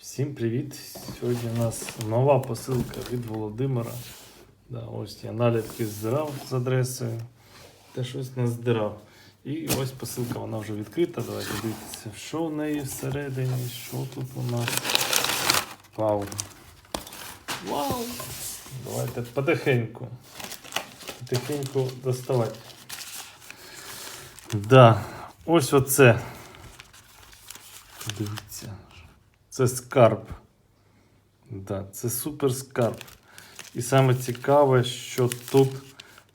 Всім привіт! Сьогодні у нас нова посилка від Володимира. Да, ось я наліпки здирав з адресою, та щось не здирав. І ось посилка, вона вже відкрита. Давайте дивитися, що в неї всередині, що тут у нас. Вау! Вау! Давайте потихеньку. Потихеньку доставати. Да, ось оце. Дивіться. Це скарб. Да, це супер скарб. І саме цікаве, що тут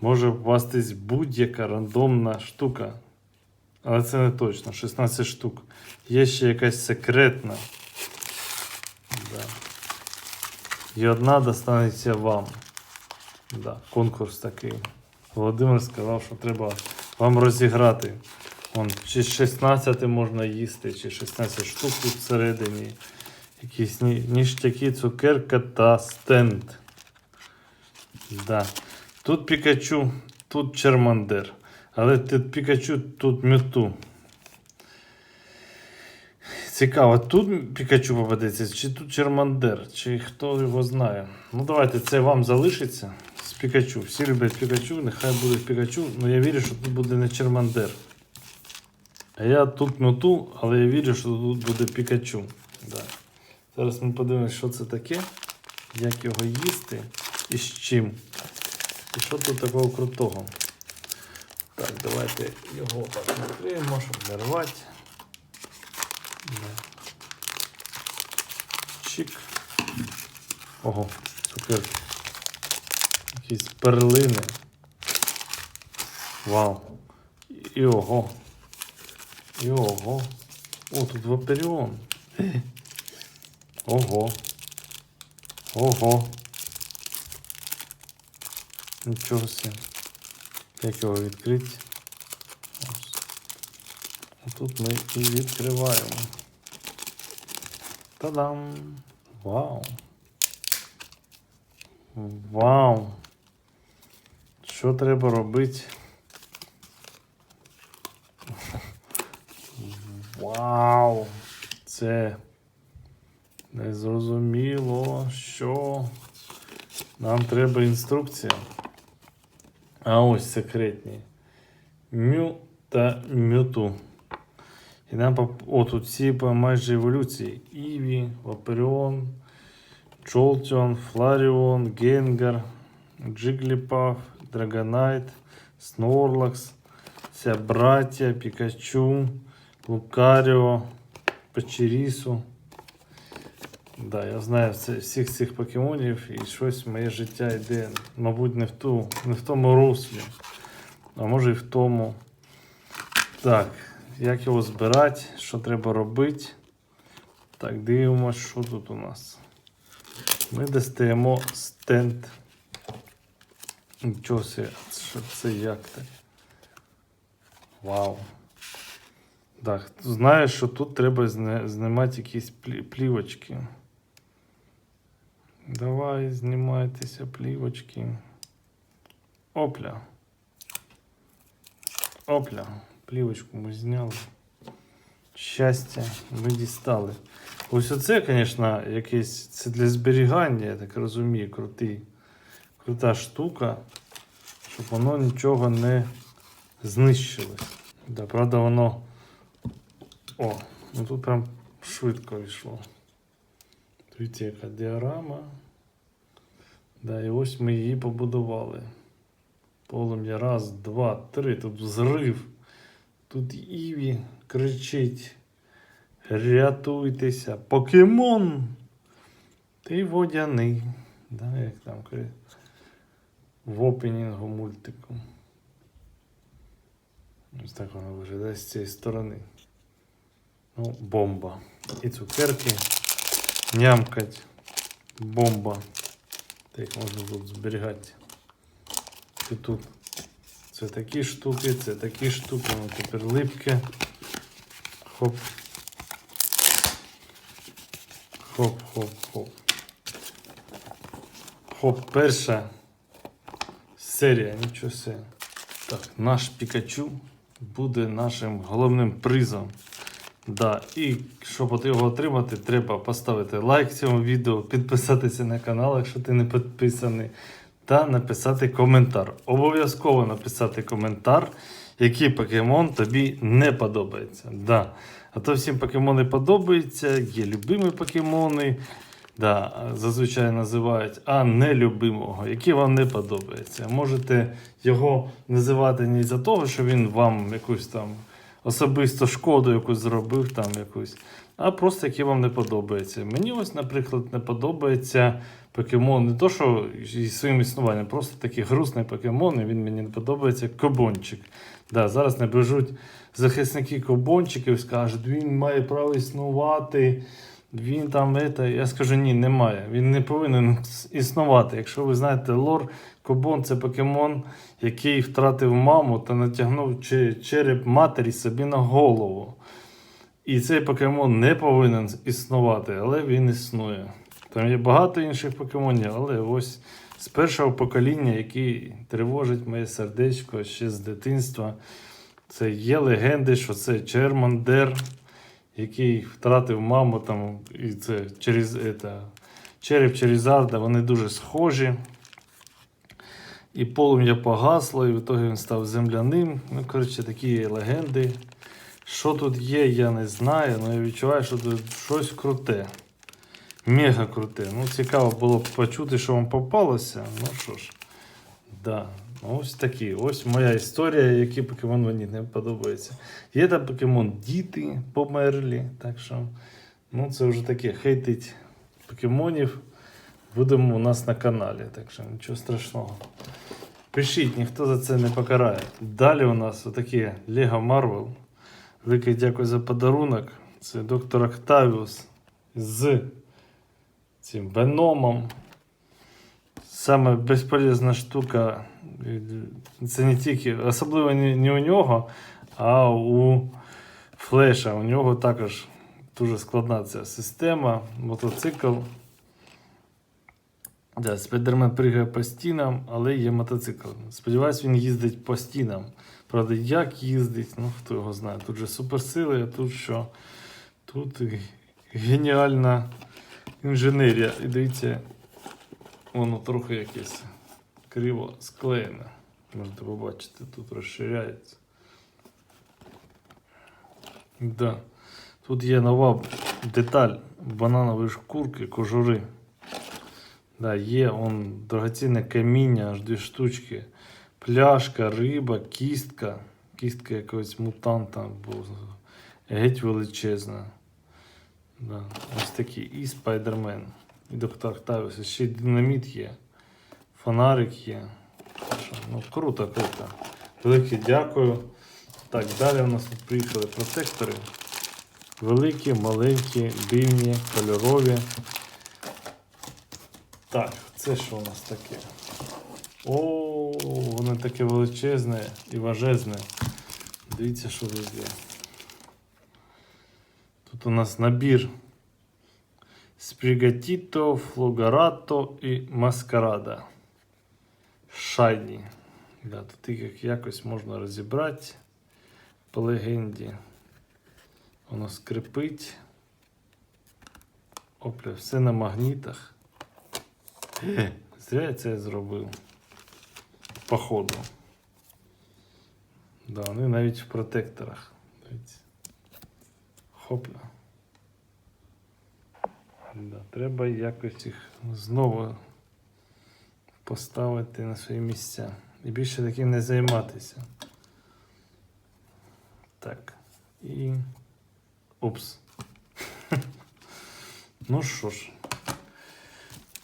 може впастись будь-яка рандомна штука. Але це не точно, 16 штук. Є ще якась секретна. Да. І одна достанеться вам. Да, конкурс такий. Володимир сказав, що треба вам розіграти. Вон, чи 16 можна їсти, чи 16 штук всередині. Якісь ніштяки, цукерка та стенд. Да. Тут Пікачу, тут Чермандер. Але тут Пікачу, тут Мюту. Цікаво, тут Пікачу попадеться, чи тут Чермандер, чи хто його знає. Ну давайте це вам залишиться з Пікачу. Всі люблять Пікачу, нехай буде Пікачу, але я вірю, що тут буде не Чермандер. Я тут мету, але я вірю, що тут буде Пікачу. Да. Зараз ми подивимося, що це таке, як його їсти і з чим. І що тут такого крутого. Так, давайте його так відкриємо, щоб не рвати. Чик. Ого, цукерки. Якісь перлини. Вау. І ого. І ого. О, тут Ваперіон. Ого. Ого. Нічого собі. Як його відкрити? Ось. Тут ми і відкриваємо. Та-дам! Вау! Вау! Що треба робити? Вау! Це незрозуміло, що нам треба інструкція. А ось секретні. Мю та мюту. І нам поп... О, тут всі майже еволюції. Іві, Ваперіон, Джолтіон, Фларіон, Генгар, Джигліпаф, Драгонайт, Снорлакс, вся браття, Пікачу, Лукаріо, Печерісу. Да, я знаю це- всіх цих покемонів і щось моє життя йде, мабуть, не в, ту, не в тому руслі, а може і в тому. Так, як його збирати, що треба робити. Так, дивимося, що тут у нас. Ми достаємо стенд. Нічого себе, це як так? Вау. Так, знаєш, що тут треба знімати якісь плі- плівочки. Давай, знімайтеся плівочки. Опля. Опля. Плівочку ми зняли. Щастя, ми дістали. Ось оце, звісно, якесь це для зберігання, я так розумію, крутий, крута штука, щоб воно нічого не знищилось. Да, правда, воно. О, ну тут прям швидко йшло. Дивіться, яка діорама. Да, і ось ми її побудували. Полум'я раз, два, три. Тут взрив. Тут Іві кричить. Рятуйтеся. Покемон! Ти водяний. Да, як там в опенінгу мультику. Ось так воно виглядає з цієї сторони. Ну, бомба. І цукерки. Нямкать. Бомба. Так можна тут зберігати. І тут. Це такі штуки, це такі штуки, воно тепер липке. Хоп. Хоп, хоп, хоп. Хоп, перша серія, нічого себе. Так, наш Пікачу буде нашим головним призом. Да, і щоб його отримати, треба поставити лайк цьому відео, підписатися на канал, якщо ти не підписаний, та написати коментар. Обов'язково написати коментар, який покемон тобі не подобається. Да. А то всім покемони подобаються, є любимі покемони. Да, зазвичай називають, а нелюбимого, який вам не подобається. Можете його називати не за того, що він вам якусь там особисто шкоду якусь зробив, там якусь, а просто який вам не подобається. Мені ось, наприклад, не подобається покемон, не то, що і своїм існуванням, просто такий грустний покемон, і він мені не подобається кобончик. Да, зараз набежуть захисники кобончиків, скажуть, він має право існувати. Він там это, я скажу ні, немає. Він не повинен існувати. Якщо ви знаєте лор, Кобон це покемон, який втратив маму та натягнув череп матері собі на голову. І цей покемон не повинен існувати, але він існує. Там є багато інших покемонів, але ось з першого покоління, який тривожить моє сердечко ще з дитинства. Це є легенди, що це Чермандер, який втратив маму там, і це через это, череп Черізарда, вони дуже схожі. І полум'я погасло, і в ітогі він став земляним. Ну, коротше, такі легенди. Що тут є, я не знаю, але я відчуваю, що тут щось круте. Мега круте. Ну, цікаво було б почути, що вам попалося. Ну що ж, да. Ну, ось такі. Ось моя історія, який покемон мені не подобається. Є там покемон діти померлі, так що ну, це вже таке хейтить покемонів. Будемо у нас на каналі, так що нічого страшного. Пишіть, ніхто за це не покарає. Далі у нас отакі Lego Marvel. Велике дякую за подарунок. Це доктор Октавіус з цим Веномом. Саме безполезна штука. Це не тільки, особливо не у нього, а у Флеша. У нього також дуже складна ця система, мотоцикл. Да, Спайдермен пригає по стінам, але є мотоцикл. Сподіваюсь, він їздить по стінам. Правда, як їздить, ну хто його знає. Тут же суперсили, а тут що? Тут геніальна інженерія. І дивіться, воно трохи якесь криво склеєне. Можете побачити, тут розширяється. Да. Тут є нова деталь бананової шкурки, кожури. Да, є он дорогоцінне каміння, аж дві штучки. Пляшка, риба, кістка. Кістка якогось мутанта був геть величезна. Да, ось такі. І спайдермен. І доктор Октавіус. Ще й динаміт є. Фонарик є. Ну, круто, круто. Велике дякую. Так, далі у нас тут приїхали протектори. Великі, маленькі, дивні, кольорові. Так, це що у нас таке? О, воно таке величезне і важезне. Дивіться, що тут є. Тут у нас набір Спригатіто, Флогарато і Маскарада. Шайні. Да, тут їх якось можна розібрати по легенді. Воно скрипить. Опля, все на магнітах. Зря я це зробив. Походу. Да, вони навіть в протекторах. Хопля. Да, треба якось їх знову поставити на свої місця. І більше таким не займатися. Так. І. Упс. ну що ж.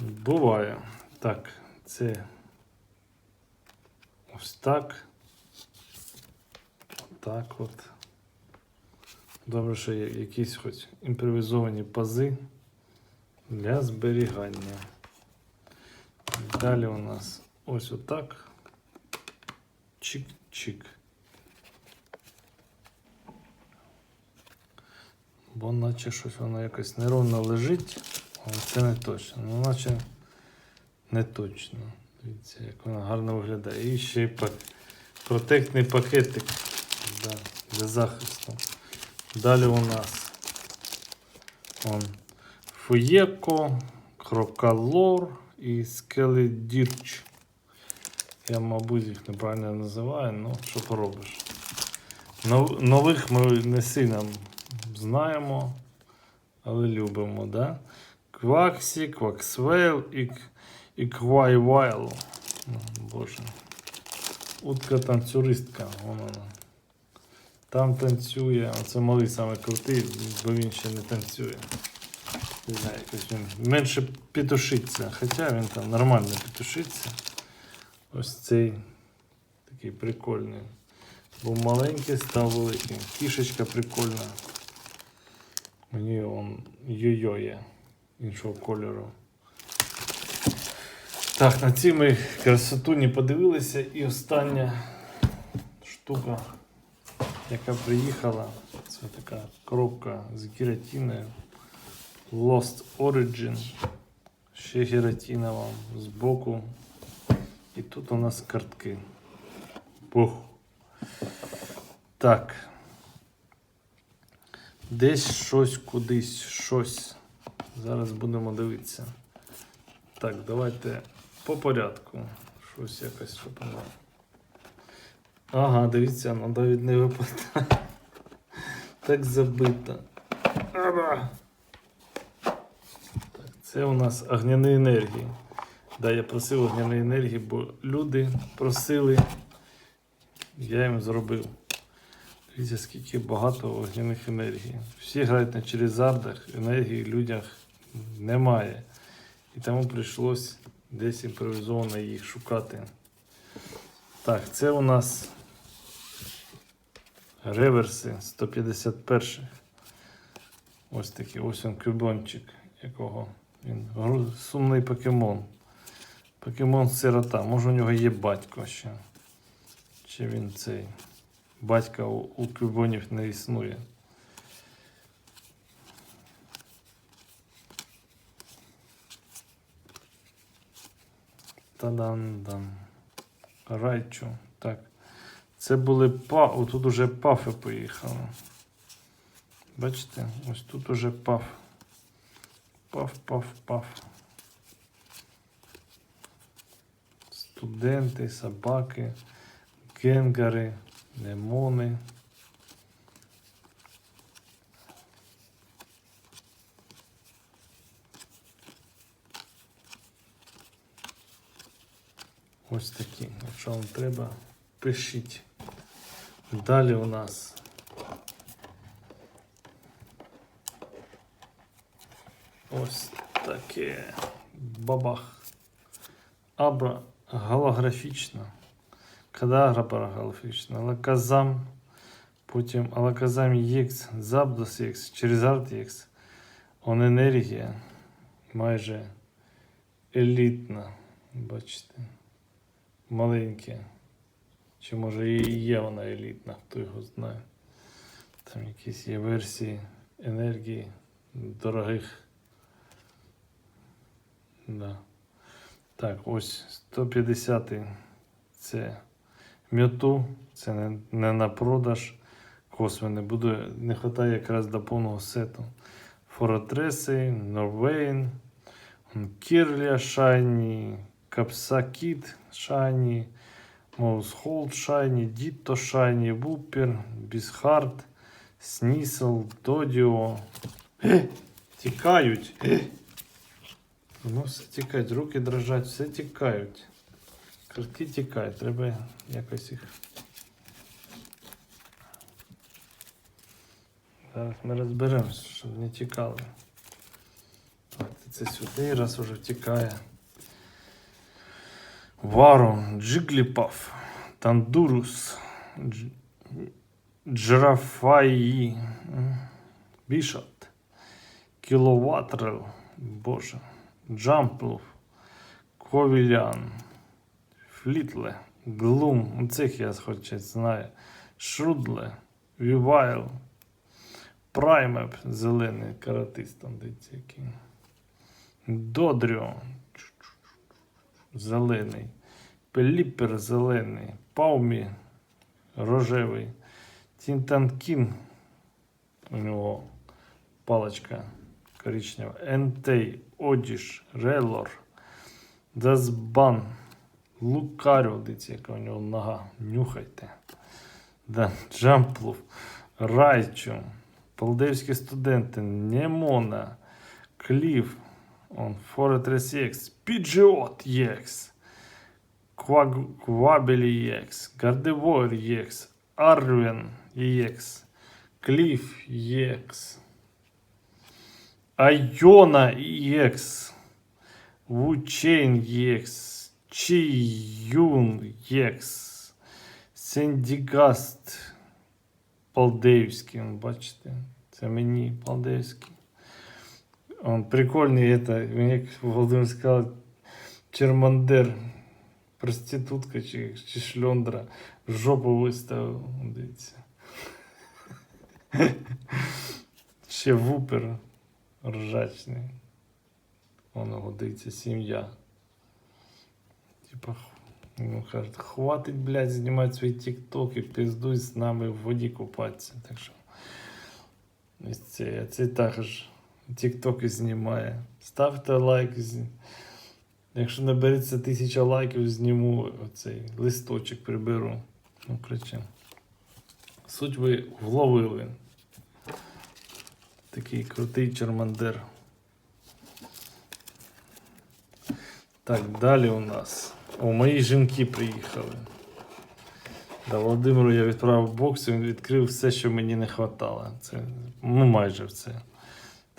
Буває. Так, це ось так. Так от. Добре, що є якісь хоч імпровізовані пази для зберігання. Далі у нас ось отак. Чик-чик. Бо наче щось воно якось неровно лежить, але це не точно. Ну, наче не точно. Дивіться, як вона гарно виглядає. І ще й протектний пакетик да, для захисту. Далі у нас Он Фуєко, Крокалор і Скеледірч. Я, мабуть, їх неправильно називаю, ну що поробиш. Нов- Нових ми не сильно знаємо, але любимо, да? Кваксі, Кваксвейл і, і Квайвайл. Боже. Утка танцюристка. Вон вона. Там танцює. Оце малий саме крутий, бо він ще не танцює. Не знаю, якось він менше петушиться. Хоча він там нормально петушиться. Ось цей такий прикольний. Був маленький, став великим. Кішечка прикольна. У он йо-йо є іншого кольору. Так, на ці ми красоту не подивилися. І остання штука, яка приїхала, це така коробка з гіратіною. Lost Origin. Ще гіратінова збоку. І тут у нас картки. Бух. Так. Десь щось, кудись, щось. Зараз будемо дивитися. Так, давайте по порядку. Щось якось воно. Ага, дивіться, ну навіть не випадає. Так забито. Так, це у нас огняні енергії. Да, я просив огняної енергії, бо люди просили. Я їм зробив. Дивіться, скільки багато вогняних енергій. Всі грають на черезардах, енергії людях немає. І тому прийшлось десь імпровізовано їх шукати. Так, це у нас реверси 151. Ось такий, ось він кюбончик, якого він сумний покемон. Покемон сирота. Може у нього є батько ще. Чи він цей. Батька у, у кюбонів не існує. Та-дан-дан. Райчу. Так. Це були па. Отут уже пафи поїхали. Бачите? Ось тут уже паф. Паф, паф, паф. Студенти, собаки, генгари, лимони. Ось такі. Якщо вам треба, пишіть. Далі у нас. Ось таке. Бабах. Абра голографічна. Кадагра параграфічна. Лаказам. Потім Алаказам Єкс, Забдос Єкс, Черезард. Он енергія майже елітна. Бачите. Маленьке. Чи може і є вона елітна, хто його знає. Там якісь є версії енергії дорогих. Да. Так, ось 150-й це м'юту, це не, не на продаж. Косвене буде, не вистачає якраз до повного сету. Форотреси, Норвейн, Кірлія Шайні, Капсакіт Шайні, Моусхолд Шайні, Дітто Шайні, Вупер, Бісхарт, Снісел, Додіо. Е, Тікають. Е. Ну, все тікають, руки дрожать, все тікають. Картки тікають, треба якось їх. Зараз ми розберемося, щоб не тікали. Так, це сюди раз уже втікає. Варон, Джигліпаф, Тандурус, Дж... Джрафаї, Бішот, Кіловатрел, Боже, Джамплов, Ковілян, Флітле, Глум, цих я хоч знаю, Шрудле, Вівайл, Праймеп, зелений каратист, там дивіться який. Додріо, зелений, Пеліпер зелений, Паумі рожевий, Тінтанкін, у нього паличка коричнева. Entei, Одіш, Релор, Дазбан, Лукаріо, дивіться, яка у нього нога. Нюхайте. Да, Райчу, Полдевські студенти, Немона, Клів, он, Форетрес Єкс, Піджіот Єкс, Кваг- Квабелі Єкс, Гардевор Єкс, Арвен Єкс, Кліф Єкс, Айона Єкс, Вучейн Єкс, Чіюн Єкс, Сендігаст Полдеївський, он, бачите, це мені Полдеївський. Он прикольний, это, як Володимир сказав, Чермандер, проститутка чи, жопу виставив, дивіться. Ще вупер ржачний. Воно годиться сім'я. Типа, ну, кажуть, хватить, блядь, знімати свої тіктоки, пиздуй з нами в воді купатися. Так що. Це, це також тіктоки знімає. Ставте лайк. Якщо набереться тисяча лайків, зніму оцей листочок приберу. Ну, коротше. Суть ви вловили. Такий крутий чермандер. Так, далі у нас. О, мої жінки приїхали. Да, Володимиру я відправив бокс, він відкрив все, що мені не вистачало. Це, ну, майже все.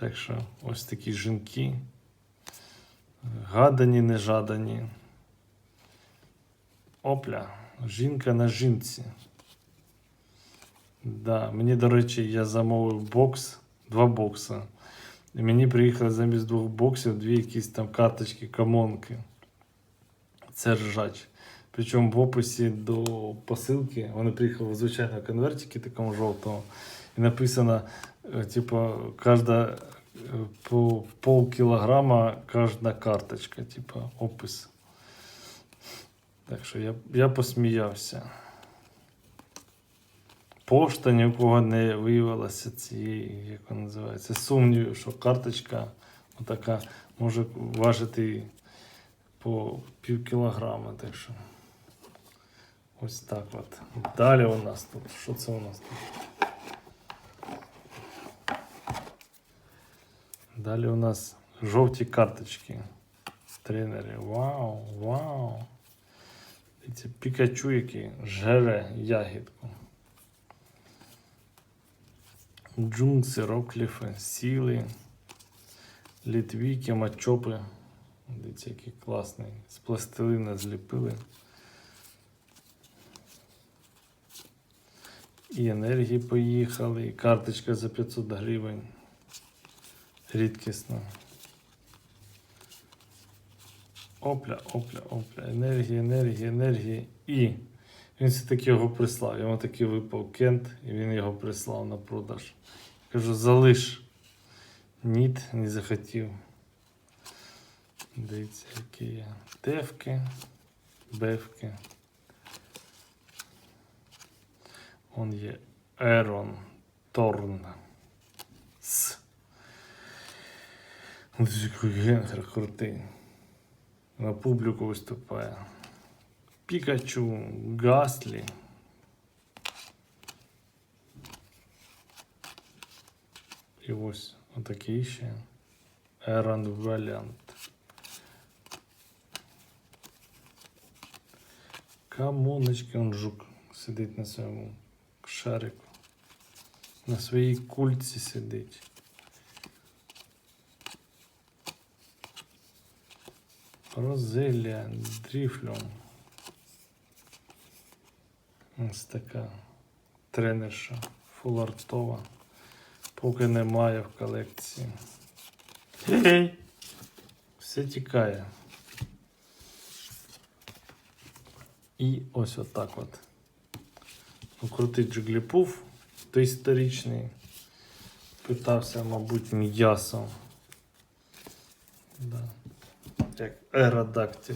Так що ось такі жінки. Гадані, нежадані. Опля, жінка на жінці. Да, мені, до речі, я замовив бокс, два бокса. І мені приїхали замість двох боксів дві якісь там карточки, камонки. Це ржач. Причому в описі до посилки вони приїхали в звичайному конвертикі, такому жовтому, і написано, е, типу, кожна е, по пол кілограма кожна карточка, типу, опис. Так що я, я посміявся. Пошта ні у кого не виявилася цієї, як вона називається, сумнівів, що карточка отака може важити по пів кілограма. Так що ось так от. Далі у нас тут. Що це у нас тут? Далі у нас жовті карточки. Тренери. Вау, вау. Дивіться, Пікачу, який жере ягідку. Джункси, Рокліфи, Сіли, Літвіки, Мачопи. Дивіться, який класний. З пластилина зліпили. І енергії поїхали, і карточка за 500 гривень. Рідкісна. Опля, опля, опля. Енергія, енергія, енергія. І він все-таки його прислав. Йому таки випав кент, і він його прислав на продаж. Кажу, залиш. Ніт, не захотів. Дивіться, які є. Тевки, бевки. Он є Ерон Торн. С. Який генгер крутий. На публіку виступає. Пікачу, Гаслі. І ось отакий ще. Ерон Валянт. Камоночки, он жук сидить на своєму шарику. На своїй кульці сидить. Розелія, дріфльом. Ось така тренерша фулартова. Поки немає в колекції. Все тікає. І ось отак от. Ну, Крутий джигліпуф, той історичний. Питався, мабуть, м'ясом. Да. Як аеродактиль.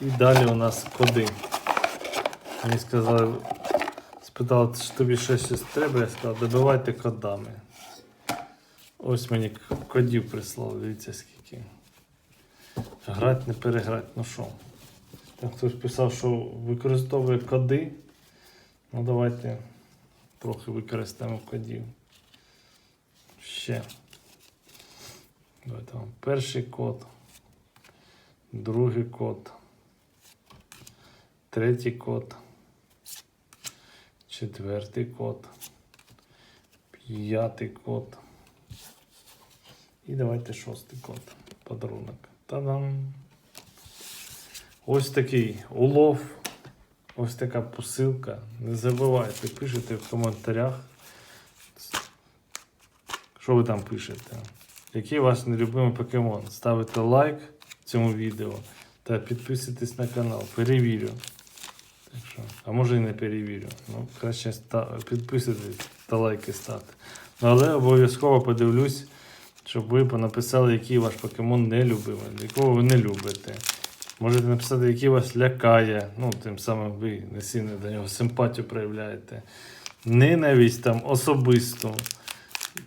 І далі у нас коди. Мені сказали, спитали, чи тобі ще щось треба, я сказав, добивайте кодами. Ось мені кодів прислали, дивіться скільки. Грать, не переграть, ну що. Там хтось писав, що використовує коди. Ну давайте трохи використаємо кодів. Ще. Давайте вам перший код, другий код, третій код, четвертий код, п'ятий код. І давайте шостий код. Подарунок. Та-дам! Ось такий улов. Ось така посилка. Не забувайте, пишете в коментарях. Що ви там пишете? Який ваш нелюбимий покемон? Ставите лайк цьому відео та підписуйтесь на канал. Перевірю. Так що, а може і не перевірю. Ну, краще підписуйтесь та лайки ставте. Ну, але обов'язково подивлюсь, щоб ви понаписали, який ваш покемон нелюбимий, якого ви не любите. Можете написати, який вас лякає. Ну, тим самим ви не сильно до нього симпатію проявляєте. Ненависть там особисту.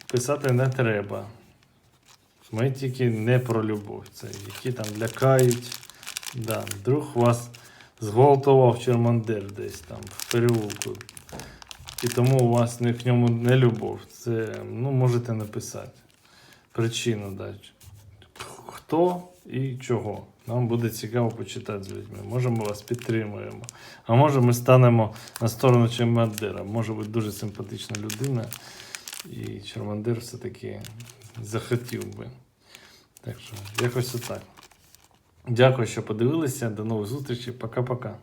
Писати не треба. Ми тільки не про любов. Це які там лякають. Да, друг вас зґвалтував Чермандер десь там в переулку. І тому у вас не к ньому не любов. Це ну, можете написати. Причину дати. Хто і чого. Нам буде цікаво почитати з людьми. Може, ми вас підтримуємо. А може, ми станемо на сторону Чермандера. Може бути дуже симпатична людина. І Чермандер все-таки захотів би. Так що, якось отак. Дякую, що подивилися. До нових зустрічей. Пока-пока.